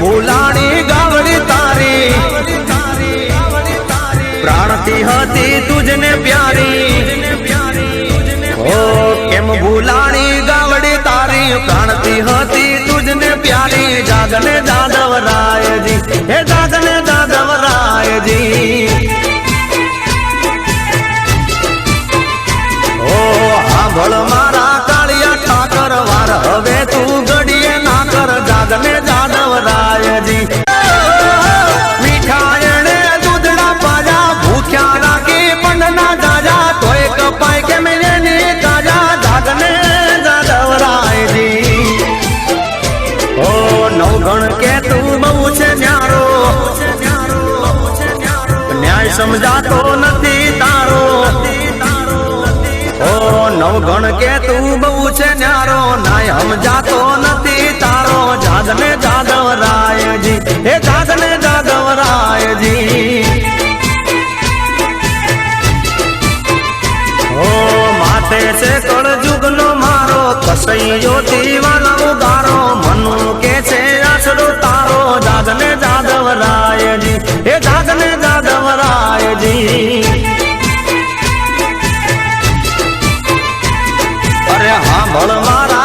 ભૂલાણી ગાવડી તારી. પ્રાણતી હતી તુજને પ્યારી. હો, કેમ ભૂલાણી ગાવડી તારી? પ્રાણતી હતી તુજને પ્યારી. જાગને જાદવ રાયજી. હે જાગને દાદવ રાયજી. ઓ હાંભળ મારા નવગણ કે તું બહુ છે ન્યારો. ન્યાય સમજાતો નથી તારો. ઓ નવગણ કે તું બહુ છે ન્યારો. નાય સમજાતો નથી તારો. જાદને જાદવ રાયજી. હે જાદને જાદવ રાયજી. ઓ માથે છે કળ જુગનો મારો. કસૈયો દીવાનો અરે હા ભણ